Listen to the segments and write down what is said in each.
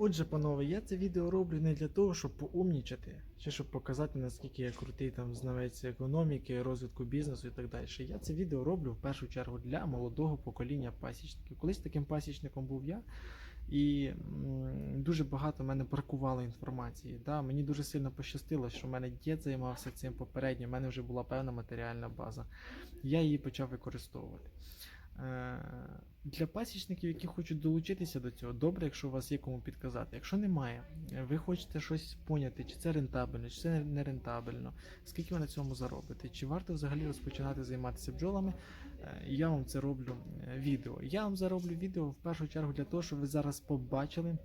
Отже, панове, я це відео роблю не для того, щоб поумнічати, чи щоб показати, наскільки я крутий там знавець економіки, розвитку бізнесу і так далі. Я це відео роблю в першу чергу для молодого покоління пасічників. Колись таким пасічником був я, і дуже багато в мене бракувало інформації. Да? Мені дуже сильно пощастило, що в мене дід займався цим попередньо, в мене вже була певна матеріальна база. Я її почав використовувати. Для пасічників, які хочуть долучитися до цього, добре, якщо у вас є кому підказати. Якщо немає, ви хочете щось поняти, чи це рентабельно, чи це не рентабельно, скільки ви на цьому заробите, чи варто взагалі розпочинати займатися бджолами, е, я вам це роблю е, відео. Я вам зароблю відео в першу чергу для того, щоб ви зараз побачили,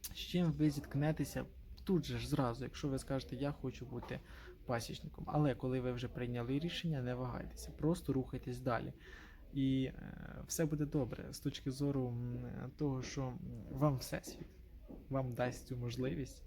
з чим ви зіткнетеся тут же ж зразу, якщо ви скажете, я хочу бути пасічником. Але коли ви вже прийняли рішення, не вагайтеся, просто рухайтесь далі. І е, все буде добре з точки зору того, що вам всесвіт вам дасть цю можливість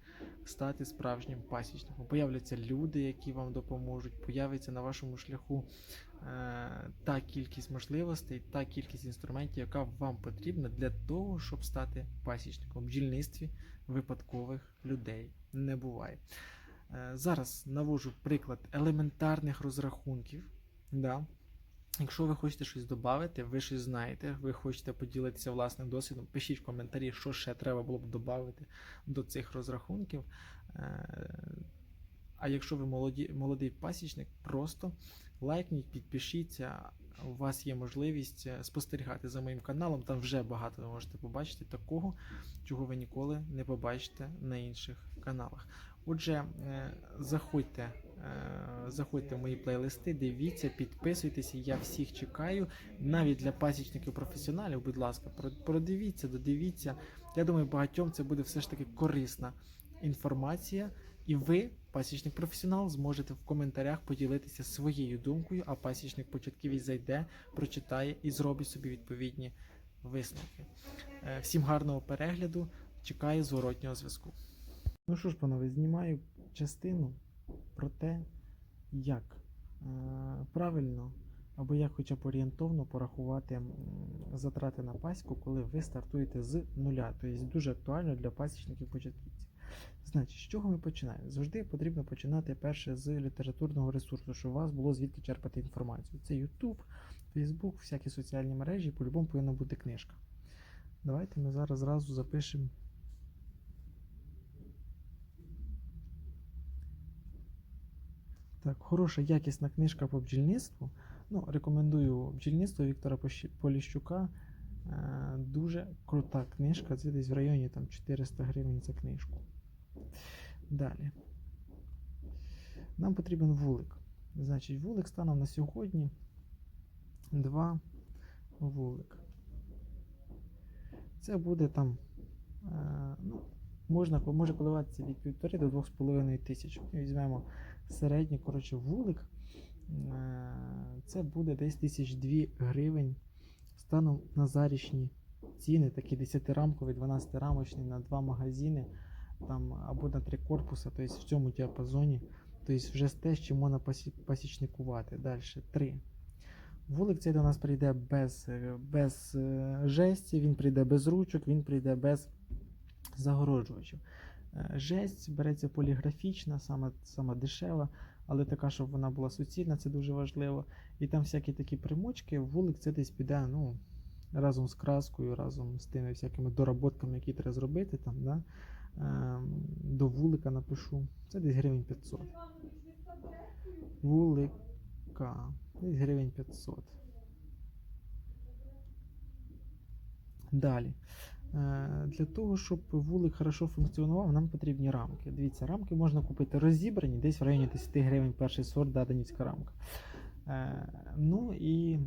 стати справжнім пасічником. Появляться люди, які вам допоможуть, появиться на вашому шляху е, та кількість можливостей, та кількість інструментів, яка вам потрібна для того, щоб стати пасічником. В бджільництві випадкових людей не буває. Е, зараз навожу приклад елементарних розрахунків. Да. Якщо ви хочете щось додати, ви щось знаєте, ви хочете поділитися власним досвідом, пишіть в коментарі, що ще треба було б додати до цих розрахунків. Е, А якщо ви молоді, молодий пасічник, просто лайкніть, підпишіться. У вас є можливість е, спостерігати за моїм каналом. Там вже багато ви можете побачити такого, чого ви ніколи не побачите на інших каналах. Отже, е, заходьте, заходьте в мої плейлисти, дивіться, підписуйтеся, я всіх чекаю. Навіть для пасічників професіоналів, будь ласка, продивіться, додивіться. Я думаю, багатьом це буде все ж таки корисна інформація. І ви, пасічник професіонал, зможете в коментарях поділитися своєю думкою, а пасічник початківець зайде, прочитає і зробить собі відповідні висновки. Е, Всім гарного перегляду, чекаю зворотнього зв'язку. Ну що ж, панове, знімаю частину про те, як е, правильно або як хоча б орієнтовно порахувати затрати на пасіку, коли ви стартуєте з нуля. Тобто дуже актуально для пасічників початківців. Значить, з чого ми починаємо? Завжди потрібно починати перше з літературного ресурсу, щоб у вас було звідки черпати інформацію. Це YouTube, Facebook, всякі соціальні мережі, по-любому повинна бути книжка. Давайте ми зараз зразу запишемо. Так, хороша якісна книжка по бджільництву. Ну, рекомендую бджільництво Віктора Поліщука. Е, Дуже крута книжка. Це десь в районі там, 400 гривень за книжку. Далі. Нам потрібен вулик. Значить, вулик станом на сьогодні. Два вулик. Це буде там. Е, ну, можна, може коливатися від 1,5 до 2,5 тисяч. Візьмемо середній, коротше, вулик. Е, Це буде десь тисяч дві гривень станом на зарічні ціни, такі 10-рамкові, 12-рамочні на два магазини там, або на три корпуса, тобто в цьому діапазоні. Тобто вже те, чим можна пасічникувати. Далі три. Вулик цей до нас прийде без, е, без е, жесті, він прийде без ручок, він прийде без загороджувачів. Е, Жесть береться поліграфічна, сама, сама дешева, але така, щоб вона була суцільна, це дуже важливо. І там всякі такі примочки, вулик це десь піде ну, разом з краскою, разом з тими всякими доработками, які треба зробити. Там, да? Ем, до вулика напишу. Це десь гривень 500. Вулика. Десь гривень 500. Далі. Е, Для того, щоб вулик хорошо функціонував, нам потрібні рамки. Дивіться, рамки можна купити розібрані, десь в районі 10 гривень перший сорт даданівська рамка. Е, Ну і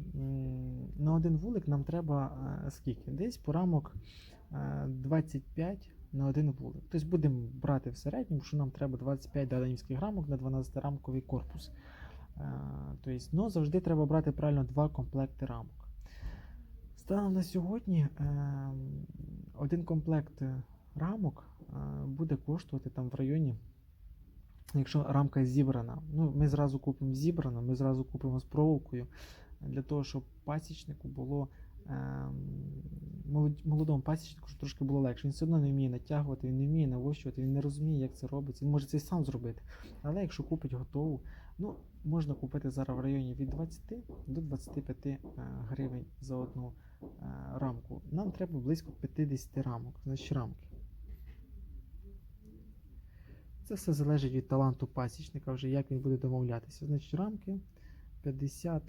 на один вулик нам треба е, скільки? Десь по рамок е, 25 на один вулик. Тобто будемо брати в середньому, що нам треба 25 даданівських рамок на 12-рамковий корпус. Тобто, ну, завжди треба брати правильно два комплекти рамок. Станом на сьогодні ем, один комплект е, рамок е, буде коштувати там в районі, якщо рамка зібрана. Ну, ми зразу купимо зібрану, ми зразу купимо з проволокою для того, щоб пасічнику було ем, молодому пасічнику, щоб трошки було легше. Він все одно не вміє натягувати, він не вміє навощувати, він не розуміє, як це робиться. Він може це і сам зробити. Але якщо купить готову, ну, можна купити зараз в районі від 20 до 25 е, гривень за одну рамку. Нам треба близько 50 рамок, значить рамки. Це все залежить від таланту пасічника, вже як він буде домовлятися. Значить, рамки 50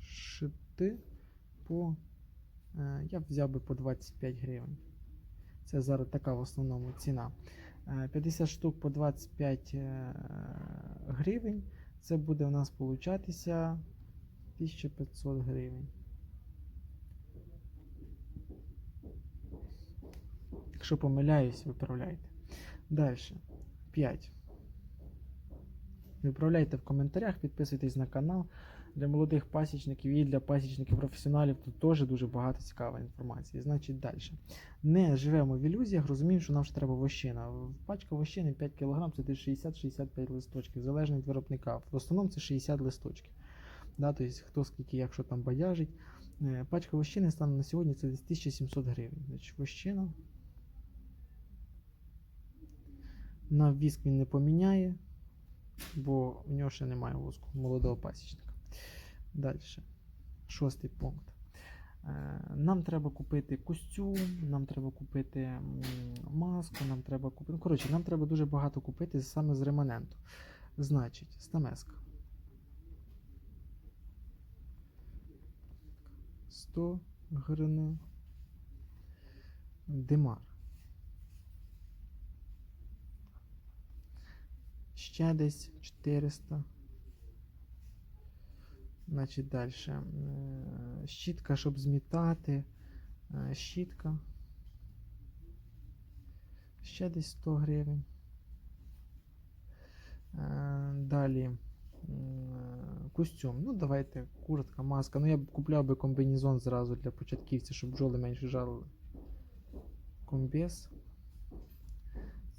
шити по. е, Я б взяв би по 25 гривень. Це зараз така в основному ціна. Е, 50 штук по 25 е, гривень. Це буде у нас получатися 1500 гривень. Якщо помиляюсь, виправляйте. Далі. 5. Виправляйте в коментарях, підписуйтесь на канал. Для молодих пасічників і для пасічників професіоналів тут теж дуже багато цікавої інформації. Значить, далі. Не живемо в ілюзіях, розуміємо, що нам ще треба вощина. Пачка вощини 5 кг це 60-65 листочків, залежно від виробника. В основному це 60 листочків. Да, тобто, хто скільки, якщо там бадяжить. Е, Пачка вощини стане на сьогодні це 1700 гривень. Значить, вощина. На віск він не поміняє, бо в нього ще немає воску молодого пасічника. Далі. Шостий пункт. Е, Нам треба купити костюм, нам треба купити маску, нам треба купити. Ну, коротше, нам треба дуже багато купити саме з реманенту. Значить, стамеска. 100 гривень. Димар. Ще десь 400. Значить, далі. Щітка, щоб змітати. Щітка. Ще десь 100 гривень. Е, Далі. е, Костюм. Ну, давайте, куртка, маска. Ну, я б купляв би комбінезон зразу для початківців, щоб бджоли менше жарили. Комбез.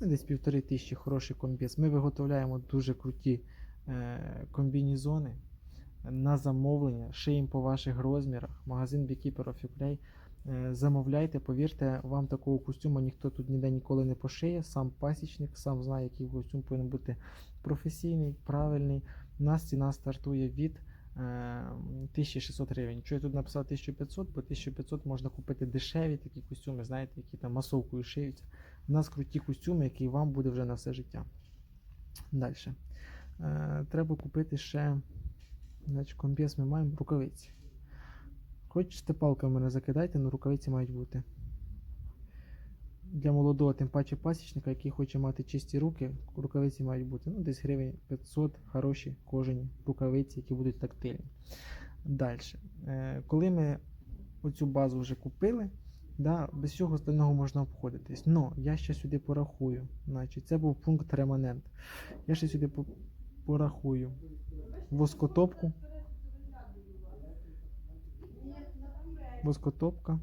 Ну, десь півтори тисячі хороший комбез. Ми виготовляємо дуже круті е, комбінезони на замовлення, шиємо по ваших розмірах. Магазин Beekeeper of Ukraine. Е, Замовляйте, повірте, вам такого костюму ніхто тут ніде ніколи не пошиє. Сам пасічник, сам знає, який костюм повинен бути професійний, правильний. У нас ціна стартує від е, 1600 гривень. Що я тут написав 1500, бо 1500 можна купити дешеві такі костюми, знаєте, які там масовкою шиються. У нас круті костюми, які вам буде вже на все життя. Далі. Е, треба купити ще. Значить, комбез ми маємо рукавиці. Хочете палками мене закидайте, але рукавиці мають бути. Для молодого, тим паче пасічника, який хоче мати чисті руки, рукавиці мають бути. Ну, десь гривень 500 хороші кожені рукавиці, які будуть тактильні. Далі. Е, коли ми оцю базу вже купили, да, без всього остального можна обходитись. Но я ще сюди порахую. Значить, це був пункт реманент. Я ще сюди по- порахую воскотопку. Воскотопка.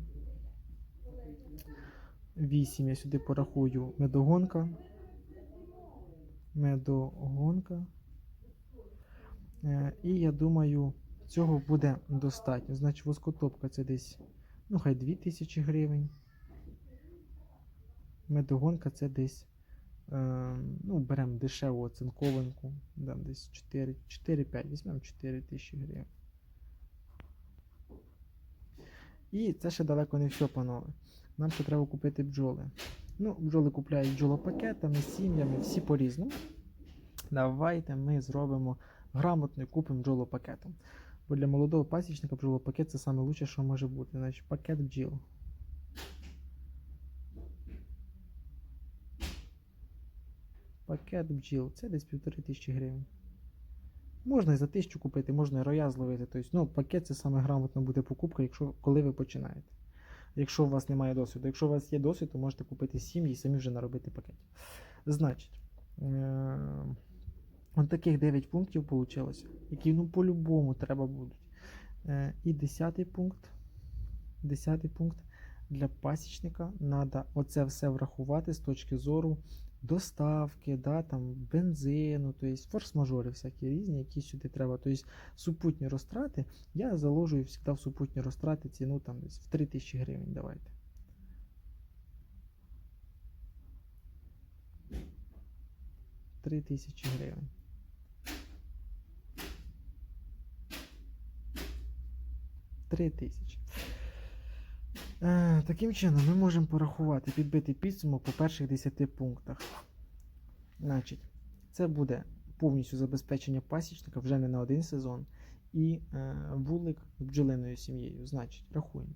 8 я сюди порахую медогонка. Медогонка. Е, І я думаю, цього буде достатньо. Значить, воскотопка це десь, ну, хай 2000 гривень. Медогонка це десь. Е, ну, беремо дешеву оцинкованку, да, десь 4, 4-5, візьмемо 4 тисячі гривень. І це ще далеко не все, панове. Нам ще треба купити бджоли. Ну, бджоли купляють бджолопакетами, сім'ями, всі по-різному. Давайте ми зробимо грамотно і купимо бджолопакетом. Бо для молодого пасічника бджолопакет це лучше, що може бути. Значить, пакет бджіл. Пакет бджіл. Це десь півтори тисячі гривень. Можна і за тисячу купити, можна і роя зловити. Тобто, ну, пакет це саме буде покупка, якщо, коли ви починаєте. Якщо у вас немає досвіду. Якщо у вас є досвід, то можете купити сім'ї і самі вже наробити пакет. Значить, е- от таких 9 пунктів вийшло, які ну, по-любому треба будуть. Е- і 10 пункт. 10 пункт для пасічника треба оце все врахувати з точки зору доставки, да, там, бензину, тобто форс-мажори всякі різні, які сюди треба. Тобто супутні розтрати, я заложую завжди в супутні розтрати ціну там десь в 3000 гривень. Давайте. Три тисячі гривень. Три тисячі. Е, таким чином, ми можемо порахувати, підбити підсумок по перших 10 пунктах. Значить, це буде повністю забезпечення пасічника вже не на один сезон. І е, вулик з бджолиною сім'єю. Значить, рахуємо.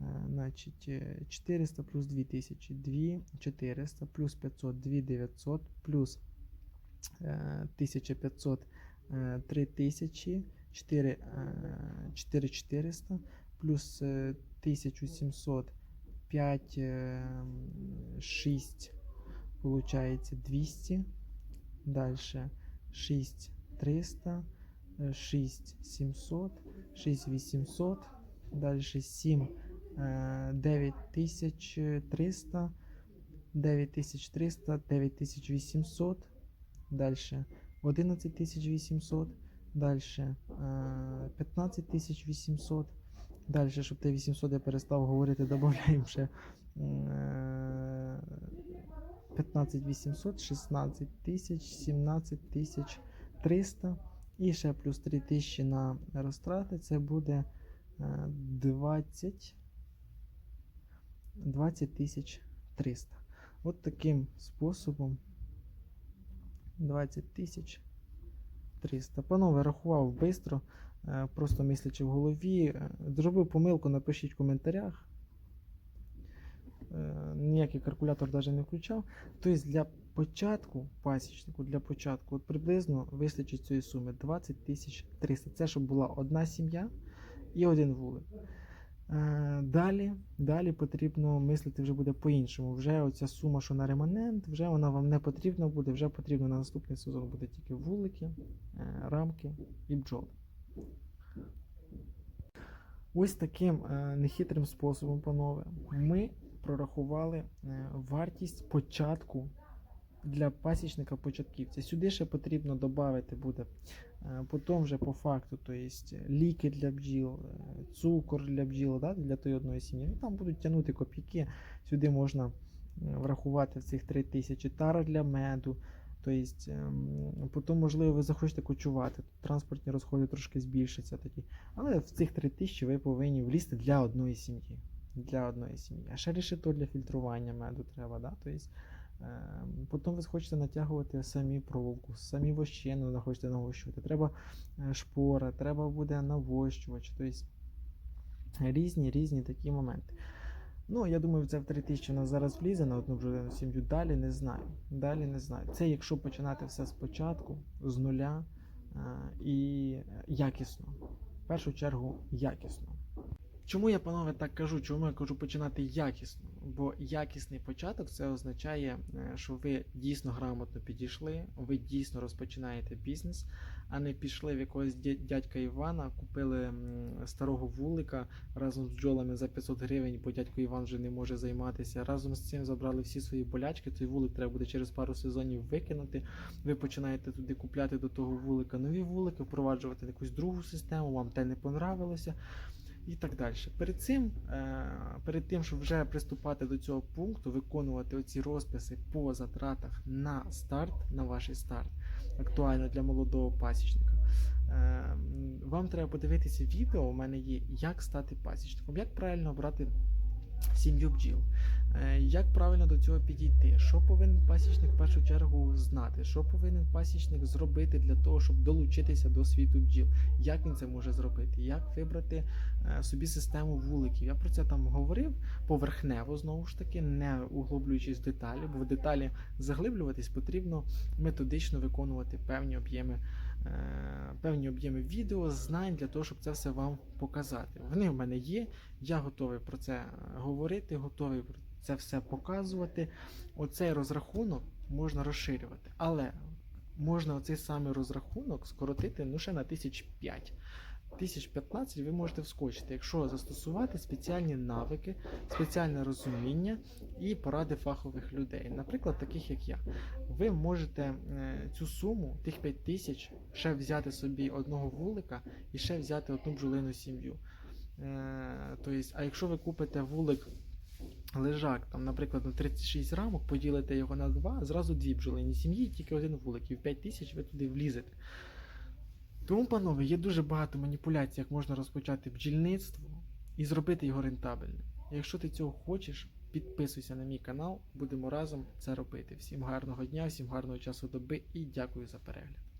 Е, значить, е, 400 плюс 2000, 2 400 плюс 500, 2 900 плюс е, 1500, е, 3000, 4, е, 4400 плюс е, 1700, 5, е, 6, получається 200. Дальше 6 300, 6 700, 6 800, дальше 7 е, 9300, 9300, 9800, дальше 11800, е, 15800, дальше, щоб те 800 я перестав говорити, додаємо ще е, 15800, 16 тисяч, 17 тисяч 300 і ще плюс 3000 на розтрати, це буде е, 20 20 тисяч 300. От таким способом 20 тисяч 300. Панове, рахував бистро, е, просто мислячи в голові. Е, Зробив помилку, напишіть в коментарях. Е, Ніякий калькулятор навіть не включав. Тобто для початку пасічнику, для початку, от приблизно вистачить цієї суми 20 300. Це щоб була одна сім'я і один вулик. Е, Далі, далі потрібно мислити вже буде по-іншому. Вже оця сума, що на реманент, вже вона вам не потрібна буде, вже потрібно на наступний сезон буде тільки вулики, е, рамки і бджоли. Ось таким е, нехитрим способом, панове, ми прорахували вартість початку для пасічника початківця. Сюди ще потрібно додати буде е, потім вже по факту, то есть ліки для бджіл, е, цукор для бджіл, да, для тої одної сім'ї. Ну, там будуть тягнути копійки. Сюди можна врахувати цих 3 тисячі тара для меду. Тобто, ем, потім, можливо, ви захочете кочувати, транспортні розходи трошки збільшаться тоді. Але в цих 3 тисячі ви повинні влізти для одної сім'ї. Для одної сім'ї. А ще решето для фільтрування меду треба. Да? Ем, Потім ви хочете натягувати самі проволоку, самі вощину хочете навощувати. Треба е, шпора, треба буде навощувач. Тобто різні різні такі моменти. Ну, я думаю, це в 3000 у нас зараз влізе на одну бджолину сім'ю. Далі не знаю. Далі не знаю. Це якщо починати все спочатку, з нуля е, і якісно. В першу чергу якісно. Чому я, панове, так кажу? Чому я кажу починати якісно? Бо якісний початок це означає, е, що ви дійсно грамотно підійшли, ви дійсно розпочинаєте бізнес, а не пішли в якогось дядька Івана, купили старого вулика разом з бджолами за 500 гривень, бо дядько Іван вже не може займатися. Разом з цим забрали всі свої болячки. Той вулик треба буде через пару сезонів викинути. Ви починаєте туди купляти до того вулика нові вулики, впроваджувати якусь другу систему, вам те не понравилося і так далі. Перед цим, е, перед тим, щоб вже приступати до цього пункту, виконувати оці розписи по затратах на старт, на ваш старт, актуально для молодого пасічника. е, Вам треба подивитися відео. У мене є, як стати пасічником, як правильно обрати сім'ю бджіл, як правильно до цього підійти, що повинен пасічник в першу чергу знати, що повинен пасічник зробити для того, щоб долучитися до світу бджіл, як він це може зробити, як вибрати е, собі систему вуликів. Я про це там говорив поверхнево, знову ж таки, не углублюючись в деталі, бо в деталі заглиблюватись потрібно методично виконувати певні об'єми. е, Певні об'єми відео, знань для того, щоб це все вам показати. Вони в мене є. Я готовий про це е, говорити, готовий це все показувати. Оцей розрахунок можна розширювати, але можна оцей самий розрахунок скоротити ну, ще на 1005. тисяч 15 ви можете вскочити, якщо застосувати спеціальні навики, спеціальне розуміння і поради фахових людей, наприклад, таких як я. Ви можете е, цю суму, тих 5 тисяч, ще взяти собі одного вулика і ще взяти одну бджолину сім'ю. Тобто, а якщо ви купите вулик лежак, там, наприклад, на 36 рамок, поділите його на два, зразу дві бджолині сім'ї, тільки один вулик, і в 5 тисяч ви туди влізете. Тому, панове, є дуже багато маніпуляцій, як можна розпочати бджільництво і зробити його рентабельним. Якщо ти цього хочеш, підписуйся на мій канал, будемо разом це робити. Всім гарного дня, всім гарного часу доби і дякую за перегляд.